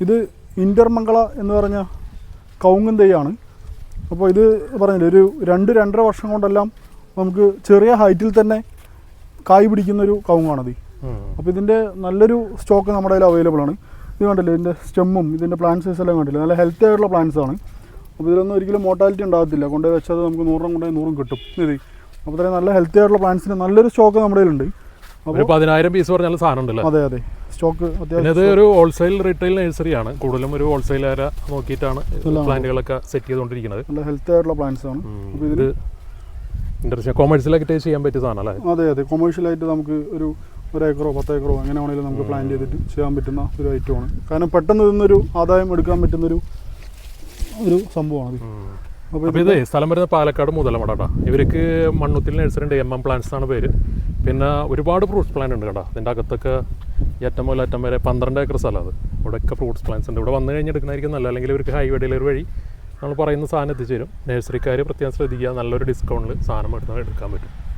ഇത് ഇന്റർമംഗള എന്ന് പറഞ്ഞ കൗങ്ങൻ തൈയാണ് അപ്പോൾ ഇത് പറഞ്ഞില്ലേ ഒരു രണ്ട് രണ്ടര വർഷം കൊണ്ടെല്ലാം നമുക്ക് ചെറിയ ഹൈറ്റിൽ തന്നെ കായ് പിടിക്കുന്ന ഒരു കവുങ്ങാണത് ഉം. അപ്പോൾ ഇതിന്റെ നല്ലൊരു സ്റ്റോക്ക് നമ്മുടെ കയ്യിൽ അവൈലബിൾ ആണ്. ഇത് കണ്ടില്ലേ ഇതിന്റെ സ്റ്റെമ്മും ഇതിന്റെ പ്ലാന്റ് സൈസ് എല്ലാം കണ്ടില്ലേ നല്ല ഹെൽത്തി ആയിട്ടുള്ള പ്ലാന്റ്സ് ആണ്. അപ്പോൾ ഇതിലൊന്നും ഒരിക്കലും മോർട്ടാലിറ്റി ഉണ്ടാകത്തില്ല. കൊണ്ടുപോയി വെച്ചാൽ നമുക്ക് നൂറും കൊണ്ടുപോയി നൂറും കിട്ടും. ഇത് അപ്പോൾ ഇത്രയും നല്ല ഹെൽത്തി ആയിട്ടുള്ള പ്ലാന്റ്സിന് നല്ലൊരു സ്റ്റോക്ക് നമ്മുടെ കയ്യിലുണ്ട്. അപ്പോൾ പതിനായിരം പീസ് പറഞ്ഞാൽ സാധനം ഉണ്ടല്ലോ അതെ അതെ. സ്റ്റോക്ക് അത്യാവശ്യം ഇത് ഒരു ഹോൾസെയിൽ റീറ്റെയിൽ നഴ്സറിയാണ് കൂടുതലും ഒരു ഹോൾസെയിൽ ഹോൾസെയിലറെ നോക്കിയിട്ടാണ് പ്ലാന്റുകളൊക്കെ സെറ്റ് ചെയ്തുകൊണ്ടിരിക്കുന്നത്. നല്ല ഹെൽത്തി ആയിട്ടുള്ള പ്ലാന്റ്സ് ആണ്. ഇത് ഇൻട്രസ്റ്റിംഗ് ഇൻട്രസ്റ്റ് കൊമേഴ്സിലൊക്കെ ചെയ്യാൻ പറ്റിയ സാധനം അല്ലേ? അതെ അതെ. കൊമേഴ്ഷ്യലായിട്ട് നമുക്ക് ഒരു ഒരു ഏക്കറോ പത്ത് ഏക്കറോ അങ്ങനെ ആണെങ്കിലും നമുക്ക് പ്ലാൻ ചെയ്തിട്ട് ചെയ്യാൻ പറ്റുന്ന ഒരു ഐറ്റം ആണ്. കാരണം പെട്ടെന്ന് നിന്നൊരു ആദായം എടുക്കാൻ പറ്റുന്നൊരു ഒരു സംഭവമാണ് അപ്പോൾ ഇത് സ്ഥലം വരുന്നത് പാലക്കാട് മുതലമടാട്ടാ. ഇവർക്ക് മണ്ണുത്തിൽ നഴ്സറി ഉണ്ട് എം എം പ്ലാന്റ്സ് ആണ് പേര്. പിന്നെ ഒരുപാട് ഫ്രൂട്ട്സ് പ്ലാന്റ് ഉണ്ട് കേട്ടോ. ഇതിന്റെ അകത്തൊക്കെ ഈ അറ്റം മുതൽ അറ്റം വരെ പന്ത്രണ്ട് ഏക്കർ സ്ഥലം അത്. ഇവിടെയൊക്കെ ഫ്രൂട്ട്സ് പ്ലാന്റ്സ് ഉണ്ട്. ഇവിടെ വന്നു കഴിഞ്ഞ് എടുക്കുന്നതായിരിക്കും നല്ല അല്ലെങ്കിൽ ഇവർക്ക് ഹൈവേ ഡെലിവറി വഴി നമ്മൾ പറയുന്ന സാധനം എത്തിച്ചു തരും. നഴ്സറിക്കാർ പ്രത്യേകം ശ്രദ്ധിക്കുക. നല്ലൊരു ഡിസ്കൗണ്ടിൽ സാധനം എടുക്കാൻ പറ്റും.